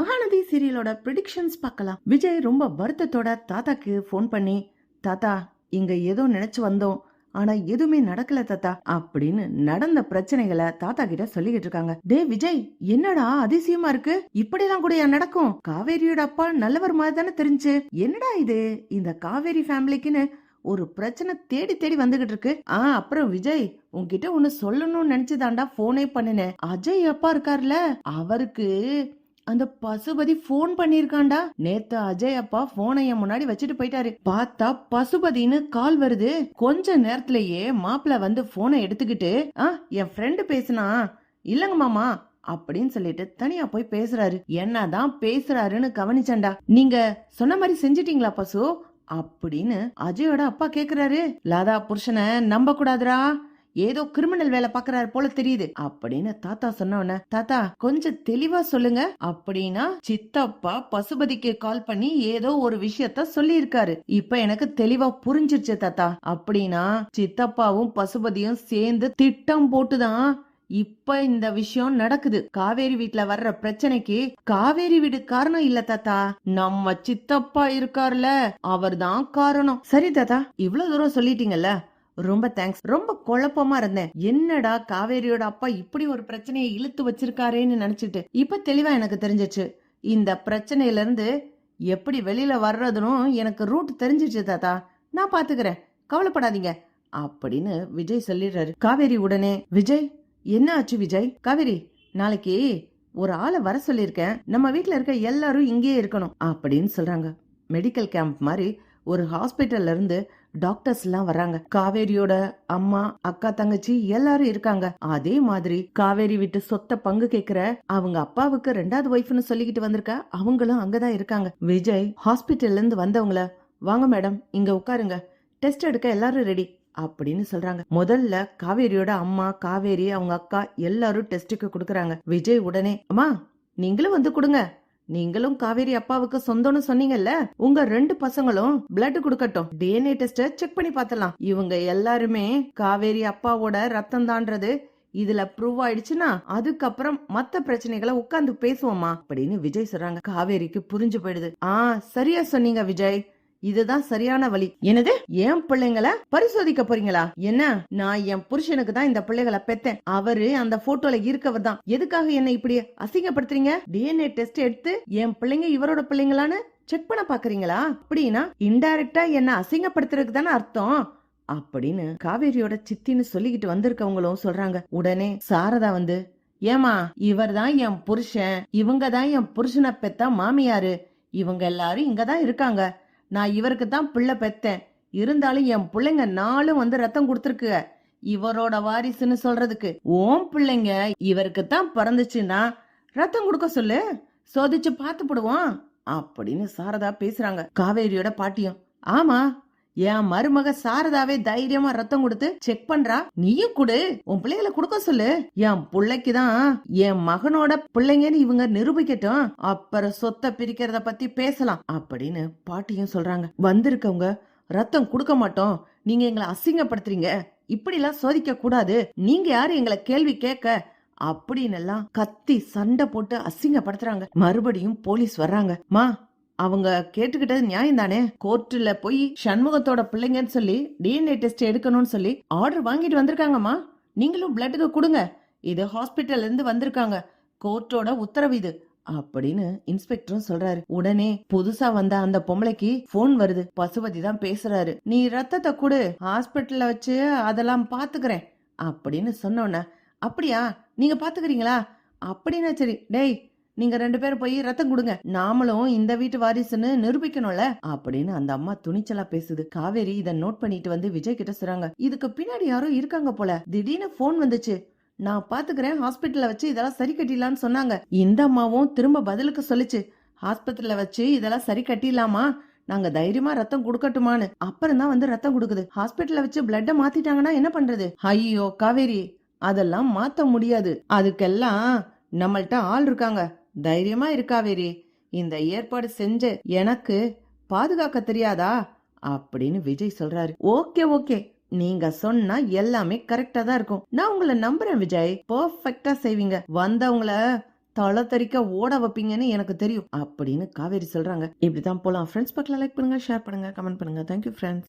Mahanadi சீரியலோட predictions பார்க்கலாம். விஜய் ரொம்ப வருத்தத்தோட தாத்தாக்கு ஃபோன் பண்ணி தாத்தா இங்க ஏதோ நினைச்சு வந்தோம். ஆனா எதுவுமே நடக்கல தாத்தா அப்படின்னு நடந்த பிரச்சனைகளை தாத்தா கிட்ட சொல்லிக்கிட்டு இருக்காங்க. டே விஜய் என்னடா அதிசயமா இருக்கு? இப்படிலாம் கூட ஏன் நடக்கும்? காவேரியோட அப்பா நல்லவர் மாதிரி தானே தெரிஞ்சு. என்னடா இது? இந்த காவேரி ஃபேமிலிக்குன்னு ஒரு பிரச்சனை தேடி தேடி வந்துகிட்டு இருக்கு. ஆ அப்புறம் விஜய் உன்கிட்ட ஒண்ணு சொல்லணும்னு நினைச்சுதான்டா போனே பண்ணினேன். அஜய் அப்பா இருக்கார்ல அவருக்கு அந்த பசுபதி போன் பண்ணிருக்காண்டா நேத்து அஜய் அப்பா போனை என் முன்னாடி வச்சுட்டு போயிட்டாரு. பார்த்தா பசுபதின்னு கால் வருது. கொஞ்ச நேரத்திலேயே மாப்பிள்ள வந்து போனை எடுத்துக்கிட்டு ஆ என் ஃப்ரெண்டு பேசுனா? இல்லங்க மாமா அப்படின்னு சொல்லிட்டு தனியா போய் பேசுறாரு. என்னதான் பேசுறாருன்னு கவனிச்சேன்டா. நீங்க சொன்ன மாதிரி செஞ்சிட்டீங்களா பசு? அப்படின்னு அஜயோட அப்பா கேக்குறாரு. லாதா புருஷனை நம்ப கூடாதுரா ஏதோ கிரிமினல் வேலை பாக்குறாரு போல தெரியுது. அப்படின்னு தாத்தா சொன்ன தாத்தா கொஞ்சம் தெளிவா சொல்லுங்க. அப்படின்னா சித்தப்பா பசுபதிக்கு கால் பண்ணி ஏதோ ஒரு விஷயத்த சொல்லியிருக்காரு. இப்ப எனக்கு தெளிவா புரிஞ்சிருச்சு தாத்தா. அப்படின்னா சித்தப்பாவும் பசுபதியும் சேர்ந்து திட்டம் போட்டுதான் இப்ப இந்த விஷயம் நடக்குது. காவேரி வீட்ல வர்ற பிரச்சனைக்கு காவேரி வீடு காரணம் இல்ல தாத்தா. நம்ம சித்தப்பா இருக்காருல்ல அவர் தான் காரணம். சரி தாத்தா இவ்வளவு தூரம் சொல்லிட்டீங்கல்ல? ரொம்ப தேங்க்ஸ் ரொம்ப குழப்பமா இருந்தேன். என்னடா காவேரியோட அப்பா இப்படி ஒரு பிரச்சனையை இழுத்து வச்சிருக்காரேன்னு நினைச்சிட்டு. இப்ப தெளிவா எனக்கு தெரிஞ்சிச்சு. இந்த பிரச்சனையில இருந்து எப்படி வெளியில வர்றதுன்னு எனக்கு ரூட் தெரிஞ்சிச்சு தாத்தா. நான் பாத்துக்கிறேன். கவலைப்படாதீங்க. அப்படின்னு விஜய் சொல்லிடுறாரு. காவேரி உடனே விஜய் என்ன ஆச்சு விஜய்? காவேரி நாளைக்கு ஒரு ஆளை வர சொல்லியிருக்கேன். நம்ம வீட்டில் இருக்க எல்லாரும் இங்கேயே இருக்கணும். அப்படின்னு சொல்றாங்க. மெடிக்கல் கேம்ப் மாதிரி ஒரு ஹாஸ்பிட்டல்ல இருந்து டாக்டர்ஸ் எல்லாம் வர்றாங்க. காவேரியோட அம்மா அக்கா தங்கச்சி எல்லாரும் இருக்காங்க. அதே மாதிரி காவேரி விட்டு சொத்த பங்கு கேக்குற அவங்க அப்பாவுக்கு ரெண்டாவது ஒய்ஃப்னு சொல்லிக்கிட்டு வந்திருக்க அவங்களும் அங்கதான் இருக்காங்க. விஜய் ஹாஸ்பிட்டல்ல இருந்து வந்தவங்கள வாங்க மேடம் இங்க உட்காருங்க. டெஸ்ட் எடுக்க எல்லாரும் ரெடி. அப்படின்னு சொல்றாங்க. முதல்ல காவேரியோட அம்மா காவேரி அவங்க அக்கா எல்லாரும் டெஸ்ட்டுக்கு கொடுக்குறாங்க. விஜய் உடனே அம்மா நீங்களும் வந்து கொடுங்க. நீங்களும் காவேரி அப்பாவுக்கு சொந்தம்னு சொன்னீங்கல்ல? உங்க ரெண்டு பசங்களும் பிளட் கொடுக்கட்டும். டிஎன்ஏ டெஸ்ட செக் பண்ணி பார்த்தலாம் இவங்க எல்லாருமே காவேரி அப்பாவோட ரத்தம் தான்றது. இதுல ப்ரூவ் ஆயிடுச்சுன்னா அதுக்கப்புறம் மத்த பிரச்சனைகளை உட்காந்து பேசுவோமா? அப்படின்னு விஜய் சொல்றாங்க. காவேரிக்கு புரிஞ்சு போயிடுது. ஆ சரியா சொன்னீங்க விஜய். இதுதான் சரியான வழி. என்னது? என் பிள்ளைங்களை பரிசோதிக்க போறீங்களா? என்ன? நான் என் புருஷனுக்கு தான் இந்த பிள்ளைகளை பெத்தேன். அவரு அந்த போட்டோல இருக்கவர் தான். எதுக்காக என்ன இப்படி அசிங்கப்படுத்துறீங்க? டிஎன்ஏ டெஸ்ட் எடுத்து என் பிள்ளைங்க இவரோட பிள்ளைங்களான்னு செக் பண்ண பாக்குறீங்களா? அப்படின்னா இன்டைரக்டா என்ன அசிங்கப்படுத்துறதுக்கு தானே அர்த்தம். அப்படின்னு காவேரியோட சித்தின்னு சொல்லிக்கிட்டு வந்திருக்கவங்களும் சொல்றாங்க. உடனே சாரதா வந்து ஏமா இவர் தான் என் புருஷன். இவங்க தான் என் புருஷனை பெத்த மாமியாரு. இவங்க எல்லாரும் இங்க தான் இருக்காங்க. நான் இவருக்கு தான் பிள்ளை பெத்தேன். இருந்தாலும் என் பிள்ளைங்க நாளும் வந்து ரத்தம் கொடுத்துருக்கு இவரோட வாரிசுன்னு சொல்றதுக்கு ஓம் பிள்ளைங்க இவருக்கு தான் பிறந்துச்சுன்னா ரத்தம் கொடுக்க சொல்லு. சோதிச்சு பார்த்து போடுவோம். அப்படின்னு சாரதா பேசுறாங்க. காவேரியோட பாட்டியும். ஆமா என் மருமக சாரதாவே தைரியமா ரத்தம் கொடுத்து செக் பண்றா? நீயும் கொடு. உன் பிள்ளைகளை கொடுக்க சொல்லு. என் பிள்ளைக்குதான் என் மகனோட பிள்ளைங்கன்னு இவங்க நிரூபிக்கட்டும். அப்புறம் சொத்தை பிரிக்கிறத பத்தி பேசலாம் அப்படின்னு பாட்டியும் சொல்றாங்க. வந்திருக்கவங்க ரத்தம் கொடுக்க மாட்டோம். நீங்க எங்களை அசிங்கப்படுத்துறீங்க. இப்படி எல்லாம் சோதிக்க கூடாது. நீங்க யாரு எங்களை கேள்வி கேட்க? அப்படின்னு எல்லாம் கத்தி சண்டை போட்டு அசிங்கப்படுத்துறாங்க. மறுபடியும் போலீஸ் வர்றாங்க. மா அவங்க கேட்டுக்கிட்டது நியாயம் தானே கோர்ட்ல போய் சண்முகத்தோட பிள்ளைங்கன்னு சொல்லி டிஎன்ஏ டெஸ்ட் எடுக்கணும்னு சொல்லி ஆர்டர் வாங்கிட்டு வந்திருக்காங்கம்மா. நீங்களும் பிளட்டுக்கு கொடுங்க. இது ஹாஸ்பிட்டல்ல இருந்து வந்திருக்காங்க. கோர்ட்டோட உத்தரவு இது. அப்படின்னு இன்ஸ்பெக்டரும் சொல்றாரு. உடனே புதுசா வந்த அந்த பொம்பளைக்கு போன் வருது. பசுபதி தான் பேசுறாரு. நீ ரத்தத்தை கொடு. ஹாஸ்பிட்டல்ல வச்சு அதெல்லாம் பாத்துக்கிறேன். அப்படின்னு சொன்னோன்ன. அப்படியா? நீங்க பாத்துக்கிறீங்களா? அப்படின்னா சரி. டேய் நீங்க ரெண்டு பேரும் போய் ரத்தம் கொடுங்க. நாமளும் இந்த வீட்டு வாரிசுன்னு நிரூபிக்கணும்ல? அப்படின்னு அந்த அம்மா துணிச்சலா பேசுது. காவேரி இத நோட் பண்ணிட்டு வந்து விஜய் கிட்ட சொல்றாங்க. இதுக்கு பின்னாடி யாரோ இருக்காங்க போல. திடீர்னு போன் வந்துச்சு. நான் பாத்துக்கிறேன் ஹாஸ்பிட்டல்ல வச்சு இதெல்லாம் சரி கட்டிடலாம்னு சொன்னாங்க. இந்த அம்மாவும் திரும்ப பதிலுக்கு சொல்லுச்சு. ஹாஸ்பிட்டல்ல வச்சு இதெல்லாம் சரி கட்டிடலாமா? நாங்க தைரியமா ரத்தம் கொடுக்கட்டுமான்னு. அப்புறம் தான் வந்து ரத்தம் கொடுக்குது. ஹாஸ்பிட்டல்ல வச்சு பிளட்ட மாத்திட்டாங்கன்னா என்ன பண்றது? ஐயோ காவேரி அதெல்லாம் மாத்த முடியாது. அதுக்கெல்லாம் நம்மள்ட்ட ஆள் இருக்காங்க. தைரியமா இருக்காவேரி இந்த ஏற்பாடு செஞ்ச எனக்கு பாதுகாக்க தெரியாதா? அப்படின்னு விஜய் சொல்றாரு. Okay okay. நீங்க சொன்னா எல்லாமே கரெக்டா தான் இருக்கும். நான் உங்களை நம்புறேன் விஜய். பர்ஃபெக்டா செய்வீங்க. வந்தவங்கள தலை தறிக்க ஓட வைப்பீங்கன்னு எனக்கு தெரியும். அப்படின்னு காவேரி சொல்றாங்க. இப்படிதான் போலாம். ஃப்ரெண்ட்ஸ் பக்கத்தில் லைக் பண்ணுங்க ஷேர் பண்ணுங்க கமெண்ட் பண்ணுங்க. Thank you friends